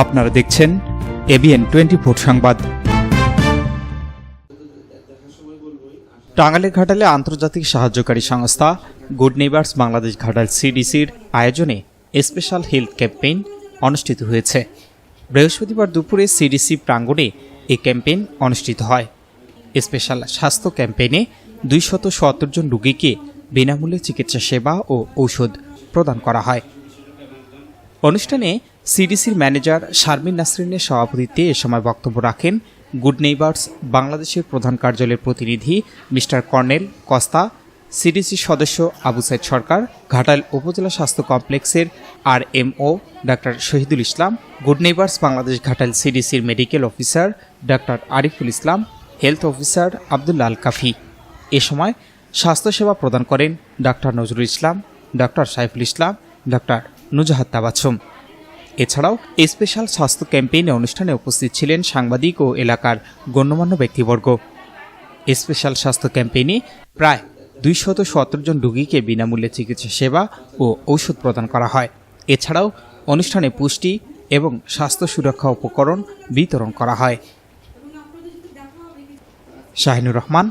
আপনারা দেখছেন ABN twenty four সংবাদ। টাঙ্গাইলের ঘাটালে আন্তর্জাতিক সাহায্যকারী সংস্থা গুড নেইবার্স বাংলাদেশ ঘাটাল সিডিসির আয়োজনে স্পেশাল হেলথ ক্যাম্পেইন অনুষ্ঠিত হয়েছে। বৃহস্পতিবার দুপুরে সিডিসি প্রাঙ্গণে এই ক্যাম্পেইন অনুষ্ঠিত হয়। স্পেশাল স্বাস্থ্য ক্যাম্পেইনে দুইশত সত্তর জন রোগীকে বিনামূল্যে চিকিৎসা সেবা ও ঔষধ প্রদান করা হয়। অনুষ্ঠানে সিডিসির ম্যানেজার শারমিন নাসরিনের সভাপতিত্বে এ সময় বক্তব্য রাখেন গুড নেইবার্স বাংলাদেশের প্রধান কার্যালয়ের প্রতিনিধি মিস্টার কর্নেল কস্তা সিডিসির সদস্য আবু সাইদ সরকার, ঘাটাল উপজেলা স্বাস্থ্য কমপ্লেক্সের R MO doctor Shahidul Islam, good neighbours Bangladesh Ghatail সিডিসির medical officer doctor Ariful Islam, health officer Abdullah Al Kafi. এ সময় স্বাস্থ্যসেবা প্রদান করেন doctor Nazrul Islam, doctor Saiful Islam, doctor Nujahat Tabassum. এছাড়াও special স্বাস্থ্য ক্যাম্পেইনে অনুষ্ঠানে উপস্থিত ছিলেন সাংবাদিক ও এলাকার গণ্যমান্য ব্যক্তিবর্গ। স্পেশাল স্বাস্থ্য ক্যাম্পেইনে প্রায় দুইশত সত্তর জন রোগীকে বিনামূল্যে চিকিৎসা সেবা ও ঔষধ প্রদান করা হয়। এছাড়াও অনুষ্ঠানে পুষ্টি এবং স্বাস্থ্য সুরক্ষা উপকরণ বিতরণ করা হয়। Shahinur Rahman